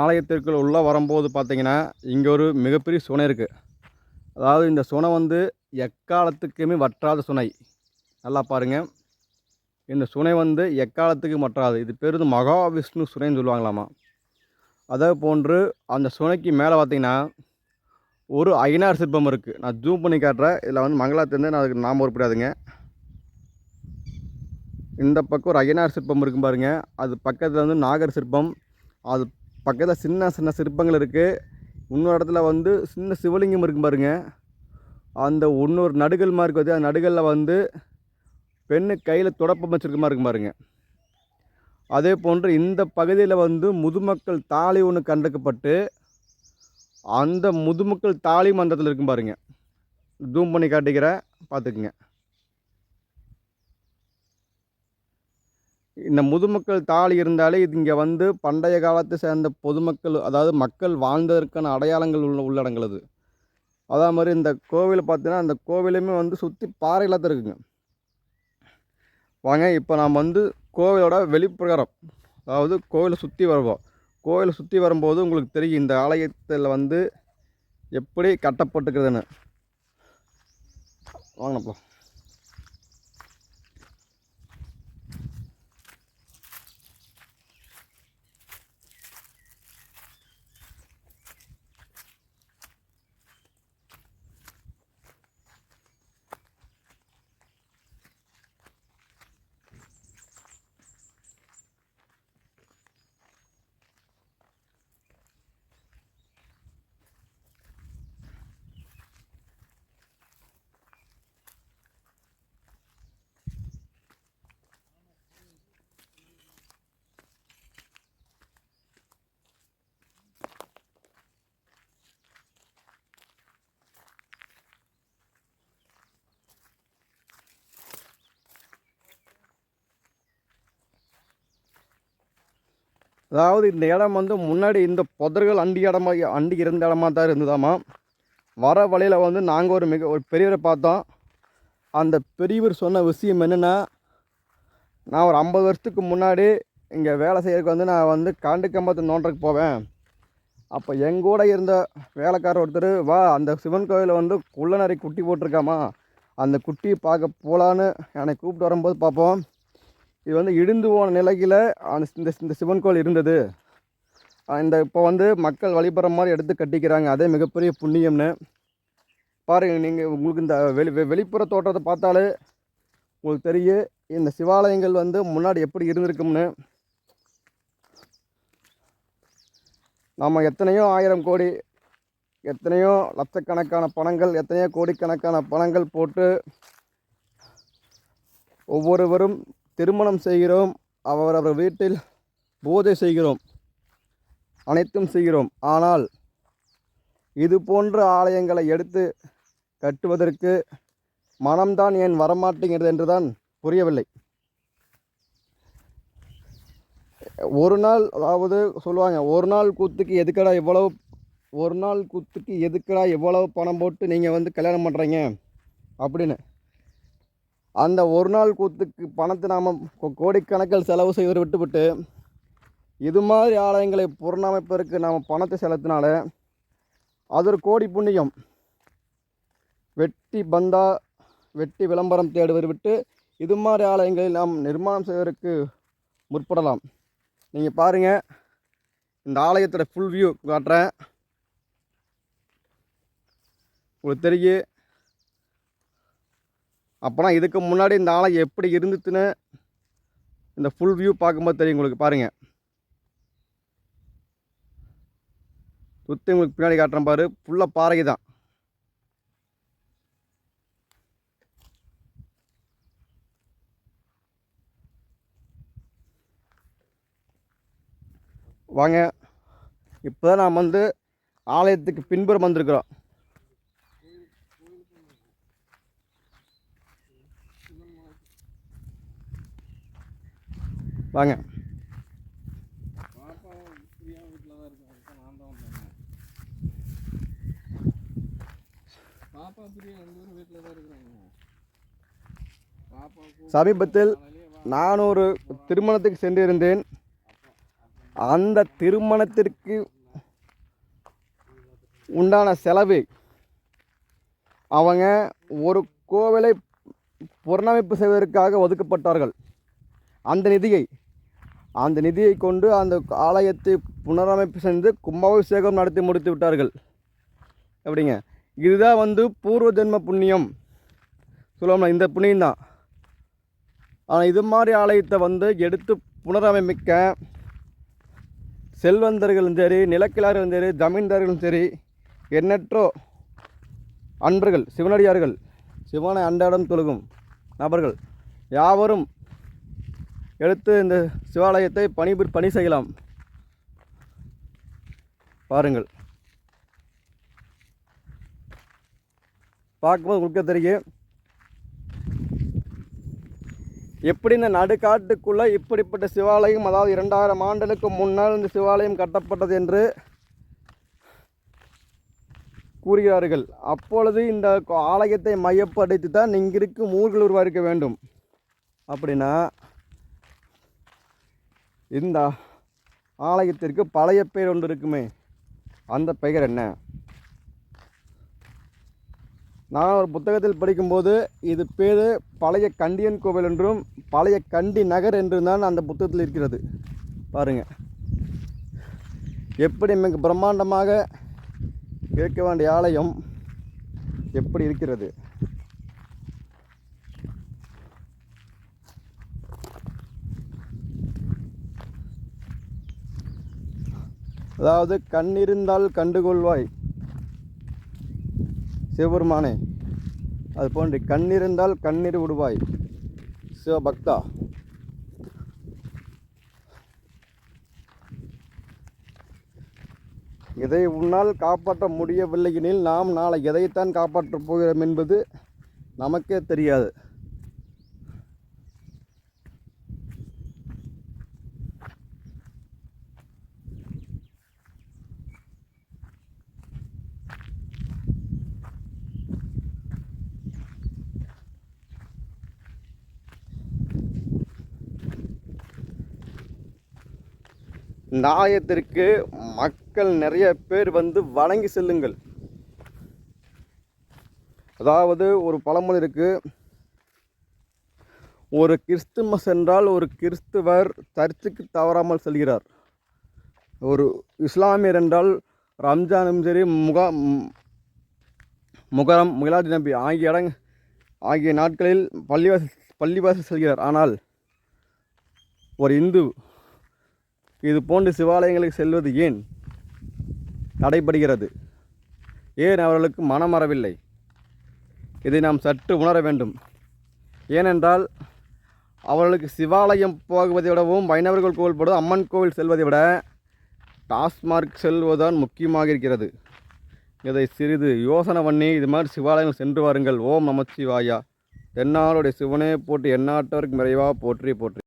ஆலயத்திற்குள் உள்ளே வரும்போது பார்த்திங்கன்னா இங்கே ஒரு மிகப்பெரிய சுனை இருக்குது அதாவது இந்த சுனை வந்து எக்காலத்துக்குமே வற்றாத சுனை. நல்லா பாருங்கள் இந்த சுனை வந்து எக்காலத்துக்கு வற்றாது. இது பேர் வந்து மகாவிஷ்ணு சுனைன்னு சொல்லுவாங்களாமா. அதே போன்று அந்த சுனைக்கு மேலே பார்த்தீங்கன்னா ஒரு ஐநார் சிற்பம் இருக்குது நான் ஜூம் பண்ணி காட்டுறேன். இதில் வந்து மங்களாத்திலேருந்து நான் அதுக்கு நாம உருப்பிடாதுங்க. இந்த பக்கம் ஒரு ஐயனார் சிற்பம் இருக்கும் பாருங்கள் அது பக்கத்தில் வந்து நாகர் சிற்பம். அது பக்கத்தில் சின்ன சின்ன சிற்பங்கள் இருக்குது இன்னொரு இடத்துல வந்து சின்ன சிவலிங்கம் இருக்கும் பாருங்க. அந்த இன்னொரு நடுகள் மாதிரி இருக்குது அந்த நடுகளில் வந்து பெண்ணு கையில் தொடப்பம் வச்சுருக்க மாதிரி இருக்கும் பாருங்க. அதே போன்று இந்த பகுதியில் வந்து முதுமக்கள் தாலி ஒன்று கண்டக்கப்பட்டு அந்த முதுமக்கள் தாலி மந்தத்தில் இருக்கும் பாருங்க. ஜூம் பண்ணி காட்டிக்கிறேன். பார்த்துக்குங்க இந்த முதுமக்கள் தாலி இருந்தாலே இது இங்கே வந்து பண்டைய காலத்தை சேர்ந்த பொதுமக்கள் அதாவது மக்கள் வாழ்ந்ததற்கான அடையாளங்கள் உள்ள உள்ளடங்கள் அது அதே மாதிரி இந்த கோவில் பார்த்தீங்கன்னா அந்த கோவிலுமே வந்து சுற்றி பாறையில் தான் இருக்குங்க. வாங்க இப்போ நாம் வந்து கோவிலோட வெளிப்பிரகாரம் அதாவது கோவிலை சுற்றி வருவோம். கோவிலை சுற்றி வரும்போது உங்களுக்கு தெரியும் இந்த ஆலயத்தில் வந்து எப்படி கட்டப்பட்டுக்கிறதுன்னு வாங்கப்பா அதாவது இந்த இடம் வந்து முன்னாடி இந்த புதர்கள் அண்டி இடமா அண்டி இருந்த இடமா தான் இருந்ததாமா. வர வழியில் வந்து நாங்கள் ஒரு மிக ஒரு பெரியவரை பார்த்தோம். அந்த பெரியவர் சொன்ன விஷயம் என்னென்னா நான் ஒரு ஐம்பது வருஷத்துக்கு முன்னாடி இங்கே வேலை செய்யறதுக்கு வந்து நான் வந்து காண்டு கம்பத்து நோண்டுறதுக்கு போவேன். அப்போ எங்கூட இருந்த வேலைக்காரர் ஒருத்தர் வா அந்த சிவன் கோயிலில் வந்து குள்ளநரை குட்டி போட்டிருக்காமா. அந்த குட்டியை பார்க்க போகலான்னு என்னை கூப்பிட்டு வரும்போது பார்ப்போம். இது வந்து இடிந்து போன நிலையில் அந்த இந்த இந்த சிவன் கோயில் இருந்தது. இந்த இப்போ வந்து மக்கள் வழிபடுற மாதிரி எடுத்து கட்டிக்கிறாங்க. அதே மிகப்பெரிய புண்ணியம்னு. பாருங்கள் நீங்கள் உங்களுக்கு இந்த வெளி வெ- வெளிப்புற தோற்றத்தை பார்த்தாலே உங்களுக்கு தெரியும் இந்த சிவாலயங்கள் வந்து முன்னாடி எப்படி இருந்திருக்கும்னு. நம்ம எத்தனையோ ஆயிரம் கோடி எத்தனையோ லட்சக்கணக்கான பணங்கள் எத்தனையோ கோடிக்கணக்கான பணங்கள் போட்டு ஒவ்வொருவரும் திருமணம் செய்கிறோம். அவரவர் வீட்டில் பூஜை செய்கிறோம். அனைத்தும் செய்கிறோம். ஆனால் இது போன்ற ஆலயங்களை எடுத்து கட்டுவதற்கு மனம்தான் ஏன் வரமாட்டேங்கிறது என்றுதான் புரியவில்லை. ஒரு நாள் அதாவது சொல்லுவாங்க ஒரு நாள் கூத்துக்கு எதுக்கடா இவ்வளவு ஒரு நாள் கூத்துக்கு எதுக்கடா எவ்வளவு பணம் போட்டு நீங்கள் வந்து கல்யாணம் பண்ணுறீங்க அப்படின்னு. அந்த ஒரு நாள் கூத்துக்கு பணத்தை நாம் கோடிக்கணக்கில் செலவு செய்வது விட்டுவிட்டு இது மாதிரி ஆலயங்களை புறணமைப்பதற்கு நாம் பணத்தை செலுத்தினால அது ஒரு கோடி புண்ணியம். வெட்டி பந்தா வெட்டி விளம்பரம் தேடுவது விட்டு இது மாதிரி ஆலயங்களை நாம் நிர்மாணம் செய்வதற்கு முற்படலாம். நீங்கள் பாருங்கள் இந்த ஆலயத்தோட ஃபுல் வியூ காட்டுறேன். உங்களுக்கு தெரியும் அப்போனா இதுக்கு முன்னாடி இந்த ஆலை எப்படி இருந்துச்சுன்னு இந்த ஃபுல் வியூ பார்க்கும்போது தெரியும் உங்களுக்கு. பாருங்கள் சுற்றி உங்களுக்கு பின்னாடி காட்டுறேன் பாரு. ஃபுல்லாக பாறை தான். வாங்க. இப்போ தான் நாம் வந்து ஆலயத்துக்கு பின்புறம் வந்திருக்கிறோம் வாங்க பாப்பா பிரியா வீட்டில் தான் இருக்கும் இப்போ நான் தான் வந்தேன் பாப்பா பிரியா ரெண்டு பேரும் வீட்டில் தான் இருக்கிறாங்க வாங்க. சமீபத்தில் நான் ஒரு திருமணத்துக்கு சென்றிருந்தேன். அந்த திருமணத்திற்கு உண்டான செலவு அவங்க ஒரு கோவிலை புனரமைப்பு செய்வதற்காக ஒதுக்கப்பட்டார்கள். அந்த நிதியை அந்த நிதியை கொண்டு அந்த ஆலயத்தை புனரமைப்பு செய்து கும்பாபிஷேகம் நடத்தி முடித்து விட்டார்கள். எப்படிங்க? இதுதான் வந்து பூர்வ ஜென்ம புண்ணியம். சொல்லுவோம்ல இந்த புண்ணியம் தான் ஆனால் இது மாதிரி ஆலயத்தை வந்து எடுத்து புனரமைக்க செல்வந்தர்களும் சரி நிலக்கிழார்களும் சரி ஜமீன்தார்களும் சரி எண்ணற்றோ அன்பர்கள் சிவனடியார்கள் சிவனை அன்றாடம் தொழுகும் நபர்கள் யாவரும் எடுத்து இந்த சிவாலயத்தை பணி பணி செய்யலாம். பாருங்கள். பார்க்கும்போது உங்களுக்கு தெரியும். எப்படி இந்த நடுக்காட்டுக்குள்ளே இப்படிப்பட்ட சிவாலயம் அதாவது இரண்டாயிரம் ஆண்டுகளுக்கு முன்னால் இந்த சிவாலயம் கட்டப்பட்டது என்று கூறுகிறார்கள். அப்பொழுது இந்த ஆலயத்தை மையப்படுத்தி தான் இங்கிருக்கும் ஊர்கள் உருவாக்க வேண்டும். அப்படின்னா இந்த ஆலயத்திற்கு பழைய பெயர் ஒன்று இருக்குமே. அந்த பெயர் என்ன? நான் ஒரு புத்தகத்தில் படிக்கும்போது இது பேர் பழைய கண்டியன் கோவில் என்றும் பழைய கண்டி நகர் என்றும் தான் அந்த புத்தகத்தில் இருக்கிறது. பாருங்கள் எப்படி மிக பிரம்மாண்டமாக இருக்க வேண்டிய ஆலயம் எப்படி இருக்கிறது? அதாவது கண் இருந்தால் கண்டுகொள்வாய். சிவபெருமானே அது போன்று கண்ணிருந்தால் கண்ணீர் விடுவாய். சிவபக்தா. இதை உன்னால் காப்பாற்ற முடியவில்லை எனில் நாம் நாளை எதைத்தான் காப்பாற்றப் போகிறோம் என்பது நமக்கே தெரியாது. நாயத்திற்கு மக்கள் நிறைய பேர் வந்து வணங்கி செல்லுங்கள். அதாவது ஒரு பழமொழி இருக்கு. ஒரு கிறிஸ்துமஸ் என்றால் ஒரு கிறிஸ்துவர் சர்ச்சுக்கு தவறாமல் செல்கிறார். ஒரு இஸ்லாமியர் என்றால் ரம்ஜானும் சரி முகா முகரம் மிலாடி நபி ஆகிய இடங் ஆகிய நாட்களில் பள்ளிவாசல் பள்ளிவாசல் செல்கிறார். ஆனால் ஒரு இந்து இது போன்று சிவாலயங்களுக்கு செல்வது ஏன் தடைபடுகிறது? ஏன் அவர்களுக்கு மனம் வரவில்லை இதை நாம் சற்று உணர வேண்டும். ஏனென்றால் அவர்களுக்கு சிவாலயம் போகுவதை விடவும் வைணவர்கள் கோவில் போடுவது அம்மன் கோவில் செல்வதை விட டாஸ்மார்க் செல்வதுதான் முக்கியமாக இருக்கிறது. இதை சிறிது யோசனை பண்ணி இது மாதிரி சிவாலயங்கள் சென்று வாருங்கள். ஓம் நமச்சிவாயா. தென்னாளுடைய சிவனே போட்டு எந்நாட்டவருக்கு மறைவாக போற்றி போற்றி.